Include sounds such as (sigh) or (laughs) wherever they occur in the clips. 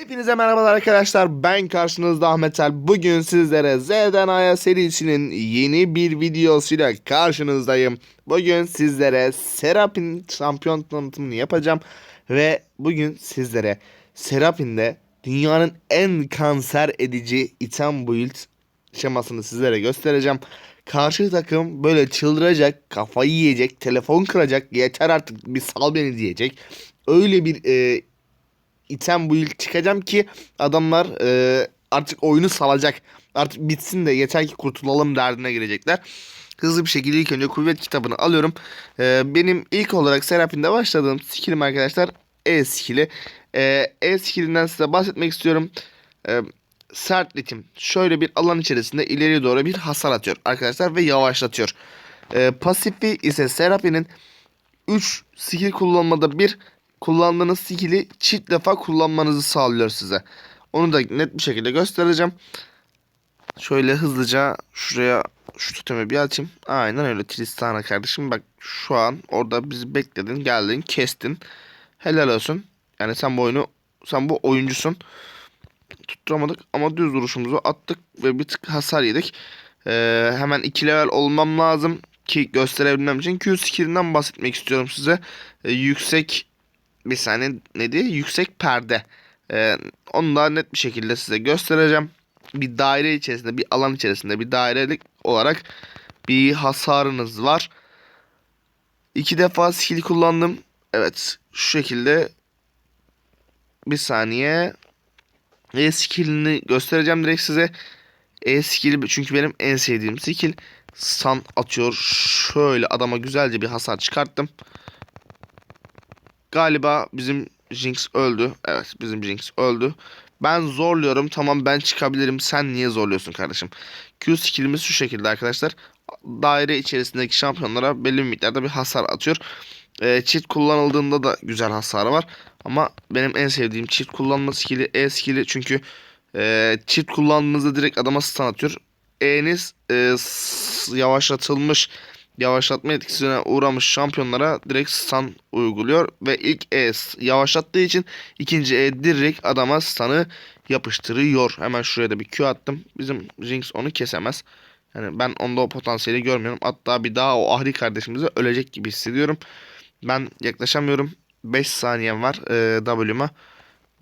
Hepinize merhabalar arkadaşlar. Ben karşınızda Ahmet El. Bugün sizlere Z'den A'ya serisinin yeni bir videosuyla karşınızdayım. Bugün sizlere Serap'in şampiyon tanıtımını yapacağım. Ve bugün sizlere Serap'inde dünyanın en kanser edici item build şemasını sizlere göstereceğim. Karşı takım böyle çıldıracak, kafayı yiyecek, telefon kıracak, yeter artık bir sal beni diyecek. Öyle bir e, item build çıkacağım ki adamlar e, artık oyunu salacak. Artık bitsin de yeter ki kurtulalım derdine girecekler. Hızlı bir şekilde ilk önce kuvvet kitabını alıyorum. E, benim ilk olarak Seraphim'de başladığım skillim arkadaşlar E skilli. E, skillinden size bahsetmek istiyorum. E, sert ritim şöyle bir alan içerisinde ileriye doğru bir hasar atıyor arkadaşlar ve yavaşlatıyor. E, pasifi ise Seraphim'in 3 skill kullanmada bir kullandığınız skill'i çift defa kullanmanızı sağlıyor size. Onu da net bir şekilde göstereceğim. Şöyle hızlıca şuraya şu totemi bir açayım. Aynen öyle Tristana kardeşim. Bak şu an orada bizi bekledin, geldin, kestin. Helal olsun. Yani sen bu oyunu sen bu oyuncusun. Tutturamadık ama düz duruşumuzu attık ve bir tık hasar yedik. Ee, hemen 2 level olmam lazım ki gösterebilmem için Q skillinden bahsetmek istiyorum size. Ee, yüksek bir saniye ne diye? Yüksek perde. Ee, onu da net bir şekilde size göstereceğim. Bir daire içerisinde, bir alan içerisinde, bir dairelik olarak bir hasarınız var. İki defa skill kullandım. Evet, şu şekilde bir saniye. E skillini göstereceğim direkt size. E skill çünkü benim en sevdiğim skill. San atıyor. Şöyle adama güzelce bir hasar çıkarttım. Galiba bizim Jinx öldü. Evet bizim Jinx öldü. Ben zorluyorum. Tamam ben çıkabilirim. Sen niye zorluyorsun kardeşim? Q skillimiz şu şekilde arkadaşlar. Daire içerisindeki şampiyonlara belli bir miktarda bir hasar atıyor. Ee, çift kullanıldığında da güzel hasarı var. Ama benim en sevdiğim çift kullanma skilli E skilli. Çünkü e, çift kullandığınızda direkt adama stun atıyor. E'niz e, yavaşlatılmış yavaşlatma etkisine uğramış şampiyonlara direkt stun uyguluyor ve ilk E yavaşlattığı için ikinci E direkt adama stun'ı yapıştırıyor. Hemen şuraya da bir Q attım. Bizim Jinx onu kesemez. Yani ben onda o potansiyeli görmüyorum. Hatta bir daha o Ahri kardeşimize ölecek gibi hissediyorum. Ben yaklaşamıyorum. 5 saniyem var e, W'ma.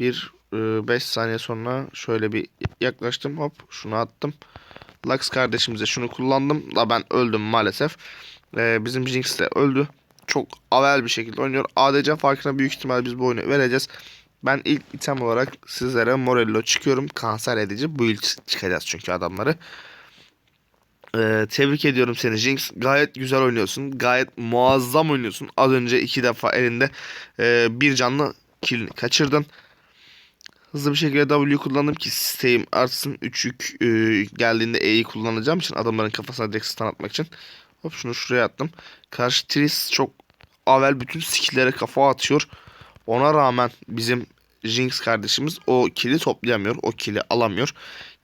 Bir 5 e, saniye sonra şöyle bir yaklaştım. Hop şunu attım. Lux kardeşimize şunu kullandım. Da ben öldüm maalesef. Ee, bizim Jinx de öldü. Çok avel bir şekilde oynuyor. ADC farkına büyük ihtimal biz bu oyunu vereceğiz. Ben ilk item olarak sizlere Morello çıkıyorum. Kanser edici build çıkacağız çünkü adamları. Ee, tebrik ediyorum seni Jinx. Gayet güzel oynuyorsun. Gayet muazzam oynuyorsun. Az önce iki defa elinde e, bir canlı kill kaçırdın. Hızlı bir şekilde W kullandım ki isteğim artsın. 3 yük e, geldiğinde E'yi kullanacağım için adamların kafasına direkt stun atmak için. Hop şunu şuraya attım. Karşı Tris çok avel bütün skill'lere kafa atıyor. Ona rağmen bizim Jinx kardeşimiz o kili toplayamıyor. O kili alamıyor.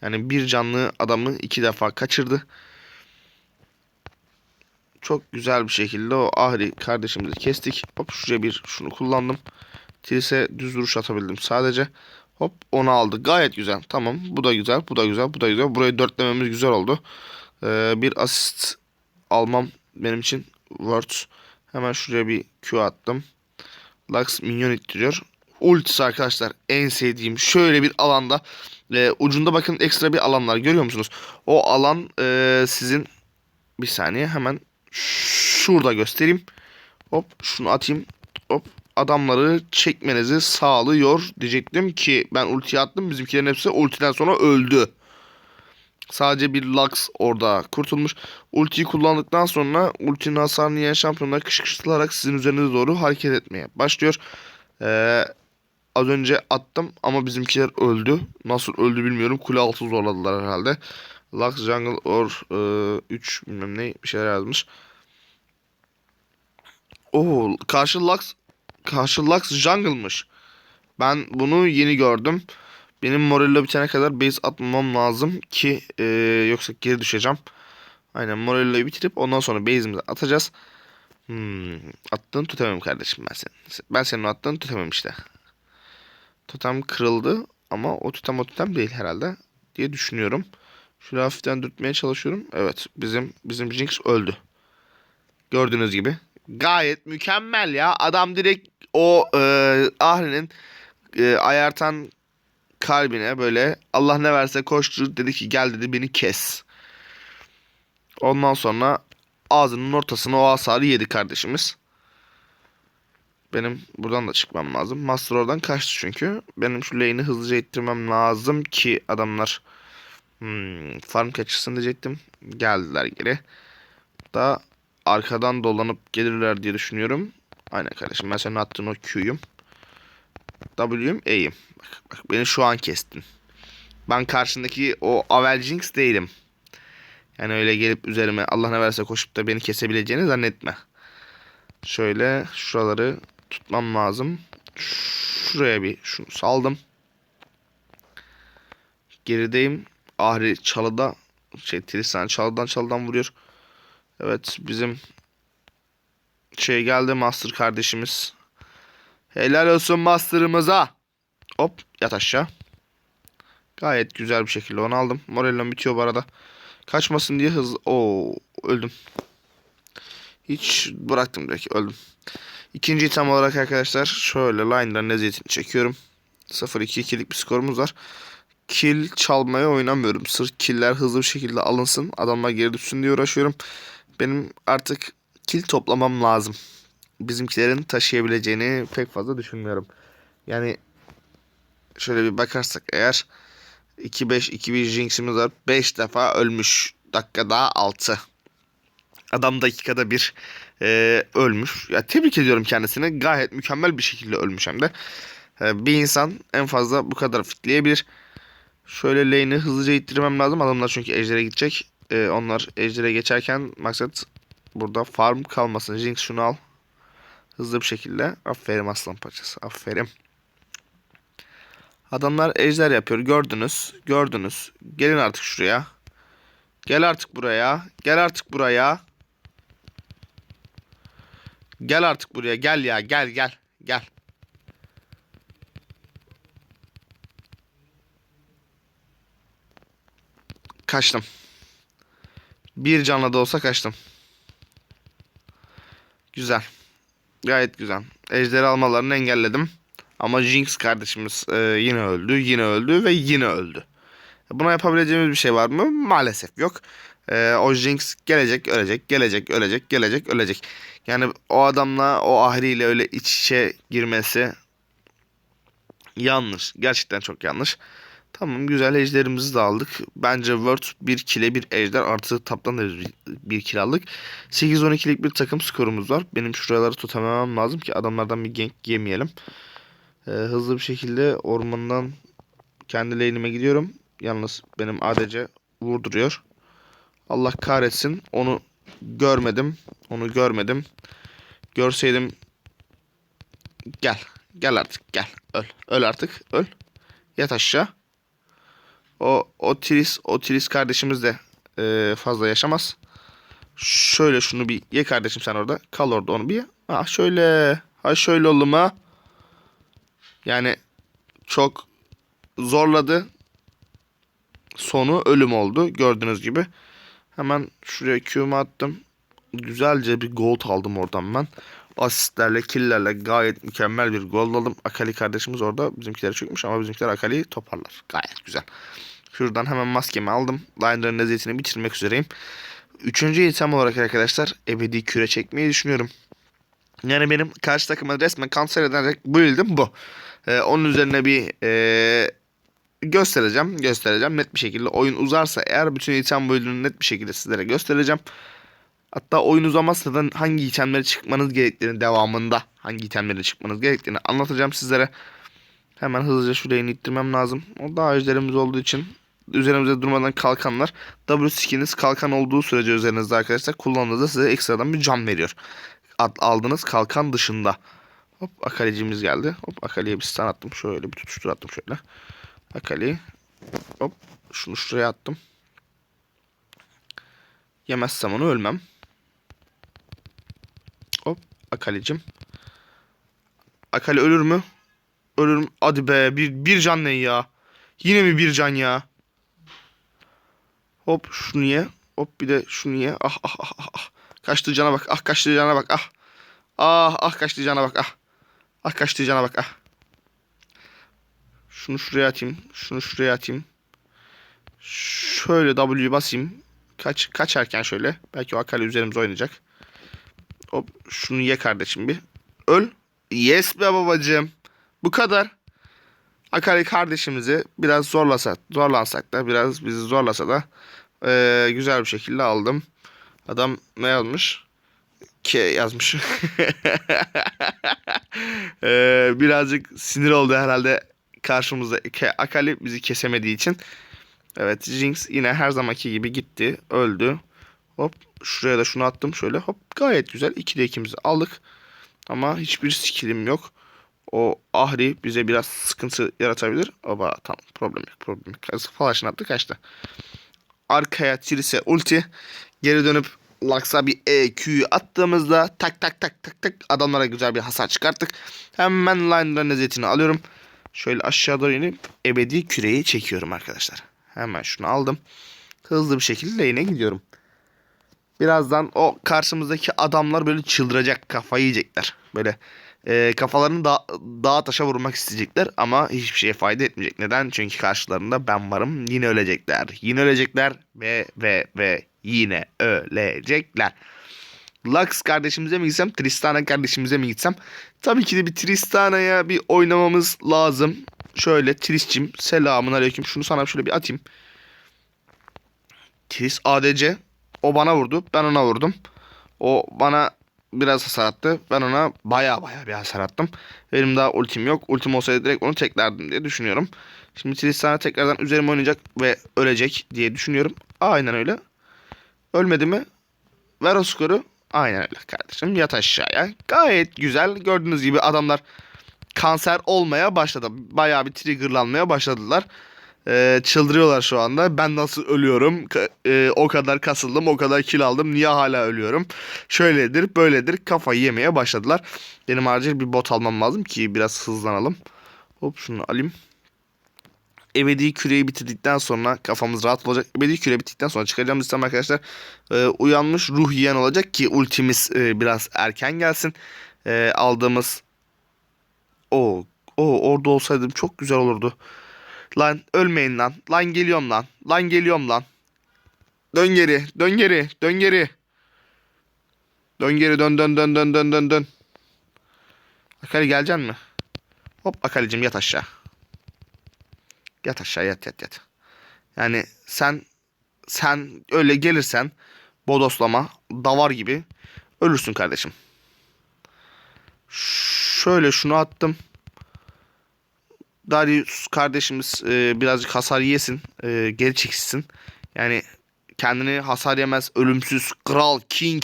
Yani bir canlı adamı iki defa kaçırdı. Çok güzel bir şekilde o Ahri kardeşimizi kestik. Hop şuraya bir şunu kullandım. Tris'e düz duruş atabildim sadece. Hop onu aldı. Gayet güzel. Tamam. Bu da güzel. Bu da güzel. Bu da güzel. Burayı dörtlememiz güzel oldu. Ee, bir asist almam benim için worth. Hemen şuraya bir Q attım. Lux minyon ittiriyor. Ultisi arkadaşlar en sevdiğim şöyle bir alanda e, ucunda bakın ekstra bir alanlar görüyor musunuz? O alan e, sizin bir saniye hemen şurada göstereyim. Hop şunu atayım. Hop adamları çekmenizi sağlıyor diyecektim ki ben ulti attım. Bizimkilerin hepsi ultiden sonra öldü. Sadece bir Lux orada kurtulmuş. Ultiyi kullandıktan sonra ultinin hasarını yiyen şampiyonlar kışkırtılarak sizin üzerinize doğru hareket etmeye başlıyor. Ee, az önce attım ama bizimkiler öldü. Nasıl öldü bilmiyorum. Kule altı zorladılar herhalde. Lux Jungle or 3 e, bilmem ne bir şeyler yazmış. Oo karşı Lux karşı Lux Jungle'mış. Ben bunu yeni gördüm. Benim Morello bitene kadar base atmamam lazım ki e, yoksa geri düşeceğim. Aynen Morello'yu bitirip ondan sonra base'imizi atacağız. Hmm, attığını tutamam kardeşim ben senin. Ben senin attığını tutamam işte. Totem kırıldı ama o totem o totem değil herhalde diye düşünüyorum. Şöyle hafiften dürtmeye çalışıyorum. Evet bizim bizim Jinx öldü. Gördüğünüz gibi. Gayet mükemmel ya. Adam direkt o e, Ahri'nin e, ayartan kalbine böyle Allah ne verse koştu dedi ki gel dedi beni kes. Ondan sonra ağzının ortasına o hasarı yedi kardeşimiz. Benim buradan da çıkmam lazım. Master oradan kaçtı çünkü. Benim şu lane'i hızlıca ittirmem lazım ki adamlar hmm, farm kaçırsın diyecektim. Geldiler geri. Da arkadan dolanıp gelirler diye düşünüyorum. Aynen kardeşim ben senin attığın o Q'yum. W'yum E'yim. Bak, bak beni şu an kestin. Ben karşındaki o Avel değilim. Yani öyle gelip üzerime Allah ne verse koşup da beni kesebileceğini zannetme. Şöyle şuraları tutmam lazım. Şuraya bir şunu saldım. Gerideyim. Ahri çalıda şey Tristan çalıdan çalıdan vuruyor. Evet bizim şey geldi Master kardeşimiz. Helal olsun Master'ımıza. Hop yat aşağı. Gayet güzel bir şekilde onu aldım. Morello bitiyor bu arada. Kaçmasın diye hız... Oo öldüm. Hiç bıraktım direkt öldüm. İkinci item olarak arkadaşlar şöyle line'ların eziyetini çekiyorum. 0-2-2'lik bir skorumuz var. Kill çalmaya oynamıyorum. Sırf killer hızlı bir şekilde alınsın. Adamlar geri düşsün diye uğraşıyorum. Benim artık kill toplamam lazım. Bizimkilerin taşıyabileceğini pek fazla düşünmüyorum. Yani şöyle bir bakarsak eğer 2-5-2-1 Jinx'imiz var. 5 defa ölmüş. Dakikada 6. Adam dakikada bir e, ölmüş. Ya tebrik ediyorum kendisini. Gayet mükemmel bir şekilde ölmüş hem de. E, bir insan en fazla bu kadar fitleyebilir. Şöyle lane'i hızlıca ittirmem lazım. Adamlar çünkü ejdere gidecek. E, onlar ejdere geçerken maksat burada farm kalmasın. Jinx şunu al. Hızlı bir şekilde. Aferin aslan parçası. Aferin. Adamlar ejder yapıyor. Gördünüz. Gördünüz. Gelin artık şuraya. Gel artık buraya. Gel artık buraya. Gel artık buraya. Gel ya. Gel gel. Gel. Kaçtım. Bir canla da olsa kaçtım. Güzel. Gayet güzel. Ejderi almalarını engelledim. Ama Jinx kardeşimiz e, yine öldü, yine öldü ve yine öldü. Buna yapabileceğimiz bir şey var mı? Maalesef yok. E, o Jinx gelecek, ölecek, gelecek, ölecek, gelecek, ölecek. Yani o adamla, o ahriyle öyle iç içe girmesi yanlış. Gerçekten çok yanlış. Tamam güzel ejderimizi de aldık. Bence World 1 kile bir ejder artı taptan da bir kill aldık. 8-12'lik bir takım skorumuz var. Benim şuraları tutamamam lazım ki adamlardan bir gank yemeyelim. Ee, hızlı bir şekilde ormandan kendi lane'ime gidiyorum. Yalnız benim ADC vurduruyor. Allah kahretsin. Onu görmedim. Onu görmedim. Görseydim gel. Gel artık gel. Öl. Öl artık. Öl. Yat aşağı. O o Tris o Tris kardeşimiz de e, fazla yaşamaz. Şöyle şunu bir ye kardeşim sen orada. Kal orada onu bir ye. Ha şöyle. Ha şöyle oğlum ha. Yani çok zorladı. Sonu ölüm oldu. Gördüğünüz gibi. Hemen şuraya Q'mu attım. Güzelce bir gold aldım oradan ben. Asistlerle, killlerle gayet mükemmel bir gol aldım. Akali kardeşimiz orada bizimkileri çökmüş ama bizimkiler Akali'yi toparlar. Gayet güzel. Şuradan hemen maskemi aldım. Liner'ın lezzetini bitirmek üzereyim. Üçüncü item olarak arkadaşlar ebedi küre çekmeyi düşünüyorum. Yani benim karşı takıma resmen kanser ederek build'im bu. Ee, onun üzerine bir ee, göstereceğim. Göstereceğim. Net bir şekilde oyun uzarsa eğer bütün item build'ını net bir şekilde sizlere göstereceğim. Hatta oyun uzamazsa da hangi itemlere çıkmanız gerektiğini devamında hangi itemlere çıkmanız gerektiğini anlatacağım sizlere. Hemen hızlıca şuraya ittirmem lazım. O daha ejderimiz olduğu için üzerimize durmadan kalkanlar. W skiniz kalkan olduğu sürece üzerinizde arkadaşlar kullandığınızda size ekstradan bir can veriyor. Aldığınız kalkan dışında. Hop Akali'cimiz geldi. Hop Akali'ye bir stun attım. Şöyle bir tutuştur attım şöyle. Akali. Hop şunu şuraya attım. Yemezsem onu ölmem. Hop Akali'cim. Akali ölür mü? Ölür mü? Hadi be bir, bir can ne ya? Yine mi bir can ya? Hop şunu ye. Hop bir de şunu ye. Ah ah ah ah, ah. Kaçtığı cana bak. Ah kaçtığı cana bak. Ah. Ah ah kaçtığı cana bak. Ah. Ah kaçtığı cana bak. Ah. Şunu şuraya atayım. Şunu şuraya atayım. Şöyle W basayım. Kaç kaçarken şöyle. Belki o Akali üzerimize oynayacak. Hop şunu ye kardeşim bir. Öl. Yes be babacığım. Bu kadar. Akali kardeşimizi biraz zorlasa, zorlansak da biraz bizi zorlasa da eee, güzel bir şekilde aldım. Adam ne yazmış? K yazmış. (laughs) Eee, birazcık sinir oldu herhalde karşımızda K- Akali bizi kesemediği için. Evet Jinx yine her zamanki gibi gitti. Öldü. Hop şuraya da şunu attım şöyle. Hop gayet güzel. 2'de ikimizi aldık. Ama hiçbir skillim yok. O Ahri bize biraz sıkıntı yaratabilir. Oba tamam problem yok problem yok. Flash'ını attı kaçtı. Arkaya Tiris'e ulti. Geri dönüp Lux'a bir EQ'yu attığımızda tak tak tak tak tak adamlara güzel bir hasar çıkarttık. Hemen line'ların lezzetini alıyorum. Şöyle aşağı doğru inip ebedi küreyi çekiyorum arkadaşlar. Hemen şunu aldım. Hızlı bir şekilde lane'e gidiyorum. Birazdan o karşımızdaki adamlar böyle çıldıracak, kafayı yiyecekler. Böyle e, kafalarını da, dağa taşa vurmak isteyecekler ama hiçbir şeye fayda etmeyecek. Neden? Çünkü karşılarında ben varım. Yine ölecekler. Yine ölecekler ve ve ve yine ölecekler. Lux kardeşimize mi gitsem, Tristana kardeşimize mi gitsem? Tabii ki de bir Tristana'ya bir oynamamız lazım. Şöyle Tris'cim selamun aleyküm. Şunu sana şöyle bir atayım. Tris ADC. O bana vurdu. Ben ona vurdum. O bana biraz hasar attı. Ben ona baya baya bir hasar attım. Benim daha ultim yok. Ultim olsaydı direkt onu teklerdim diye düşünüyorum. Şimdi Tristana tekrardan üzerime oynayacak ve ölecek diye düşünüyorum. Aynen öyle. Ölmedi mi? Ver o skoru. Aynen öyle kardeşim. Yat aşağıya. Gayet güzel. Gördüğünüz gibi adamlar kanser olmaya başladı. Bayağı bir triggerlanmaya başladılar. Ee, çıldırıyorlar şu anda. Ben nasıl ölüyorum? E, o kadar kasıldım, o kadar kill aldım. Niye hala ölüyorum? Şöyledir, böyledir. Kafayı yemeye başladılar. Benim acil bir bot almam lazım ki biraz hızlanalım. Hop şunu alayım. Ebedi küreyi bitirdikten sonra kafamız rahat olacak. Ebedi küre bittikten sonra çıkacağım listem arkadaşlar. Ee, uyanmış ruh yiyen olacak ki ultimiz e, biraz erken gelsin. Ee, aldığımız o o orada olsaydım çok güzel olurdu. Lan ölmeyin lan. Lan geliyorum lan. Lan geliyorum lan. Dön geri. Dön geri. Dön geri. Dön geri dön dön dön dön dön dön dön. Akali geleceksin mi? Hop Akalicim yat aşağı. Yat aşağı yat yat yat. Yani sen sen öyle gelirsen bodoslama davar gibi ölürsün kardeşim. Şöyle şunu attım. Darius kardeşimiz e, birazcık hasar yesin. E, geri çekilsin. Yani kendini hasar yemez, ölümsüz, kral, king,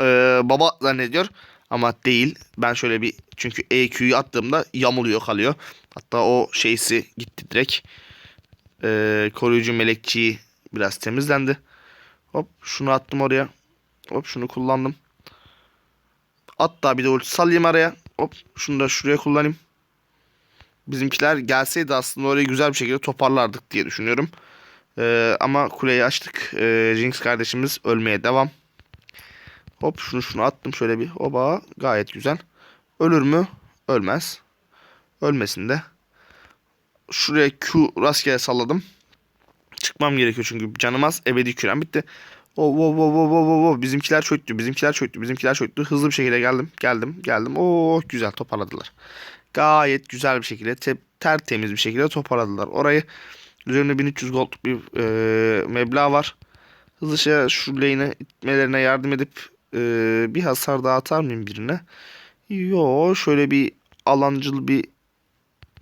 e, baba zannediyor. Ama değil. Ben şöyle bir çünkü EQ'yu attığımda yamuluyor kalıyor. Hatta o şeysi gitti direkt. E, koruyucu melekçiyi biraz temizlendi. Hop şunu attım oraya. Hop şunu kullandım. Hatta bir de ulti salayım araya. Hop şunu da şuraya kullanayım. Bizimkiler gelseydi aslında orayı güzel bir şekilde toparlardık diye düşünüyorum. Ee, ama kuleyi açtık. Ee, Jinx kardeşimiz ölmeye devam. Hop şunu şunu attım şöyle bir. Oba gayet güzel. Ölür mü? Ölmez. Ölmesin de. Şuraya Q rastgele salladım. Çıkmam gerekiyor çünkü canım az. Ebedi kürem bitti. Oh, oh, oh, oh, oh, oh, oh. Bizimkiler çöktü. Bizimkiler çöktü. Bizimkiler çöktü. Hızlı bir şekilde geldim. Geldim. Geldim. Oh güzel toparladılar. Gayet güzel bir şekilde te- tertemiz bir şekilde toparladılar. Orayı üzerinde 1300 gold bir e, meblağ var. Hızlıca şu lane'e itmelerine yardım edip e, bir hasar daha atar mıyım birine? Yo şöyle bir alancıl bir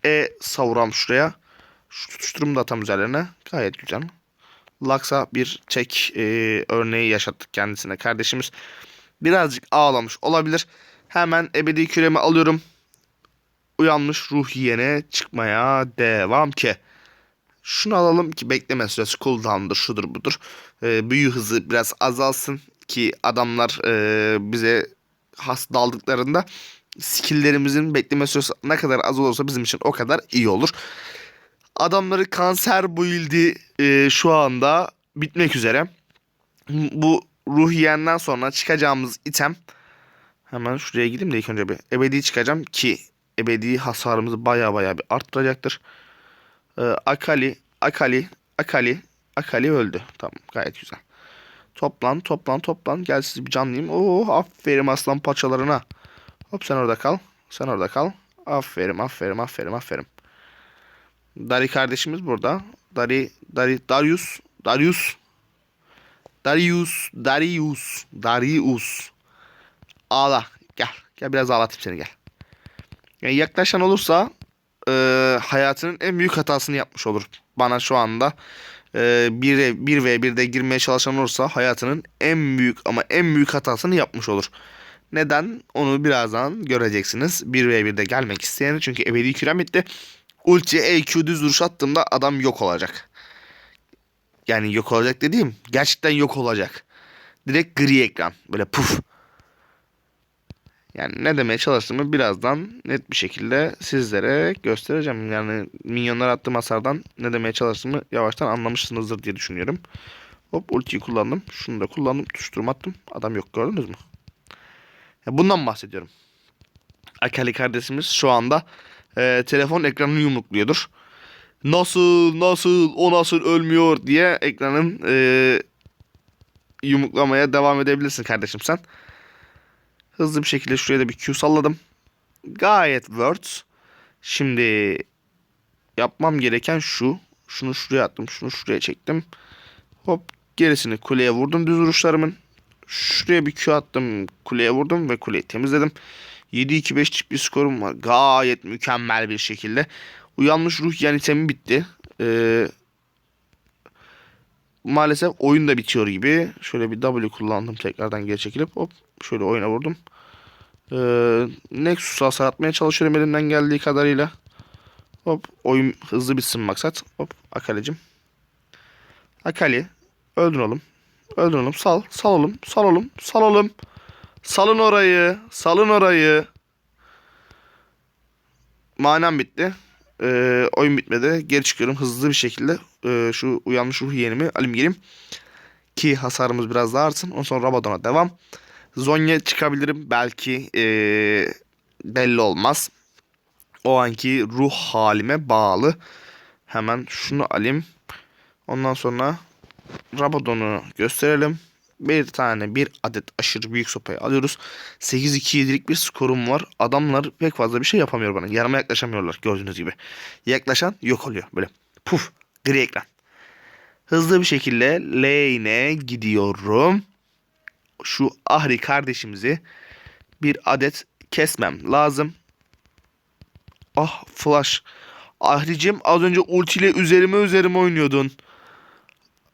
E savuram şuraya. Şu tutuşturumu da atam üzerlerine. Gayet güzel. Lux'a bir çek e, örneği yaşattık kendisine kardeşimiz. Birazcık ağlamış olabilir. Hemen ebedi küremi alıyorum. Uyanmış ruh yiyene çıkmaya devam ki. Şunu alalım ki bekleme süresi cooldown'dır şudur budur. E, büyü hızı biraz azalsın ki adamlar e, bize has daldıklarında skill'lerimizin bekleme süresi ne kadar az olursa bizim için o kadar iyi olur. Adamları kanser build'i e, şu anda bitmek üzere. Bu ruh yiyenden sonra çıkacağımız item hemen şuraya gideyim de ilk önce bir ebedi çıkacağım ki ebedi hasarımızı baya baya bir arttıracaktır. Ee, Akali, Akali, Akali, Akali öldü. Tamam gayet güzel. Toplan, toplan, toplan. Gel sizi bir canlayayım. Oo, aferin aslan paçalarına. Hop sen orada kal. Sen orada kal. Aferin, aferin, aferin, aferin. Dari kardeşimiz burada. Dari, Dari, Darius, Darius, Darius, Darius, Darius. Ağla. Gel. Gel biraz ağlatayım seni gel. Yani yaklaşan olursa e, hayatının en büyük hatasını yapmış olur. Bana şu anda e, 1, 1 ve 1'de girmeye çalışan olursa hayatının en büyük ama en büyük hatasını yapmış olur. Neden? Onu birazdan göreceksiniz. 1 ve 1'de gelmek isteyen çünkü ebedi kürem bitti. Ulti EQ düz vuruş attığımda adam yok olacak. Yani yok olacak dediğim gerçekten yok olacak. Direkt gri ekran. Böyle puf. Yani ne demeye çalıştığımı birazdan net bir şekilde sizlere göstereceğim. Yani minyonlar attığım hasardan ne demeye çalıştığımı yavaştan anlamışsınızdır diye düşünüyorum. Hop ultiyi kullandım. Şunu da kullandım. Tuşturum attım. Adam yok gördünüz mü? Ya bundan bahsediyorum. Akali kardeşimiz şu anda e, telefon ekranını yumrukluyordur. Nasıl nasıl o nasıl ölmüyor diye ekranın e, yumruklamaya devam edebilirsin kardeşim sen. Hızlı bir şekilde şuraya da bir Q salladım. Gayet words. Şimdi yapmam gereken şu. Şunu şuraya attım. Şunu şuraya çektim. Hop gerisini kuleye vurdum düz vuruşlarımın. Şuraya bir Q attım. Kuleye vurdum ve kuleyi temizledim. 7-2-5'lik bir skorum var. Gayet mükemmel bir şekilde. Uyanmış ruh yani itemi bitti. Ee, maalesef oyun da bitiyor gibi. Şöyle bir W kullandım tekrardan geri çekilip hop şöyle oyuna vurdum. Ee, Nexus'u hasar atmaya çalışıyorum elimden geldiği kadarıyla. Hop oyun hızlı bitsin maksat. Hop Akali'cim. Akali öldür oğlum. Öldür oğlum sal. Sal oğlum. Sal oğlum. Sal oğlum. Salın orayı. Salın orayı. Manem bitti. Ee, oyun bitmedi. Geri çıkıyorum hızlı bir şekilde. Ee, şu uyanmış ruh yeğenimi alayım geleyim. Ki hasarımız biraz daha artsın. Ondan sonra Rabadon'a devam. Zonya çıkabilirim. Belki ee, belli olmaz. O anki ruh halime bağlı. Hemen şunu alayım. Ondan sonra Rabadon'u gösterelim. Bir tane bir adet aşırı büyük sopayı alıyoruz. 8-2-7'lik bir skorum var. Adamlar pek fazla bir şey yapamıyor bana. Yarıma yaklaşamıyorlar gördüğünüz gibi. Yaklaşan yok oluyor. Böyle puf gri ekran. Hızlı bir şekilde lane'e gidiyorum. Şu Ahri kardeşimizi bir adet kesmem lazım. Ah flash. Ahricim az önce ultiyle üzerime üzerime oynuyordun.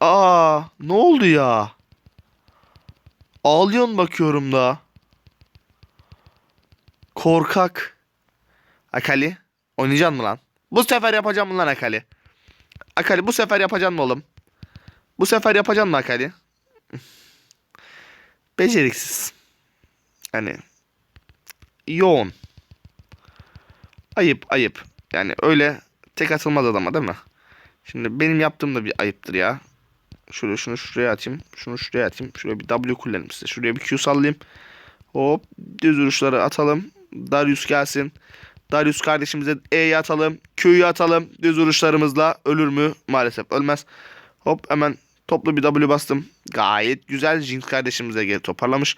Aa ne oldu ya? Ağlıyorsun bakıyorum da. Korkak. Akali. Oynayacaksın mı lan? Bu sefer yapacağım mı lan Akali? Akali bu sefer yapacaksın mı oğlum? Bu sefer yapacaksın mı Akali? (laughs) Beceriksiz. Hani yoğun. Ayıp ayıp. Yani öyle tek atılmaz adama değil mi? Şimdi benim yaptığım da bir ayıptır ya. Şöyle şunu şuraya atayım. Şunu şuraya atayım. Şuraya bir W kullanayım size. Şuraya bir Q sallayayım. Hop düz vuruşları atalım. Darius gelsin. Darius kardeşimize E'yi atalım. Q'yu atalım. Düz vuruşlarımızla ölür mü? Maalesef ölmez. Hop hemen toplu bir W bastım. Gayet güzel. Jinx kardeşimize geri toparlamış.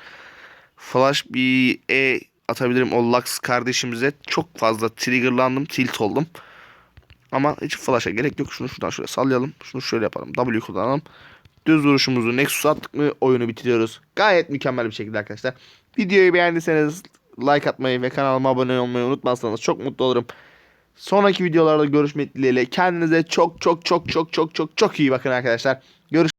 Flash bir E atabilirim o Lux kardeşimize. Çok fazla triggerlandım. Tilt oldum. Ama hiç flash'a gerek yok. Şunu şuradan şöyle sallayalım. Şunu şöyle yapalım. W kullanalım. Düz vuruşumuzu Nexus attık mı oyunu bitiriyoruz. Gayet mükemmel bir şekilde arkadaşlar. Videoyu beğendiyseniz like atmayı ve kanalıma abone olmayı unutmazsanız çok mutlu olurum. Sonraki videolarda görüşmek dileğiyle. Kendinize çok çok çok çok çok çok çok iyi bakın arkadaşlar. Görüş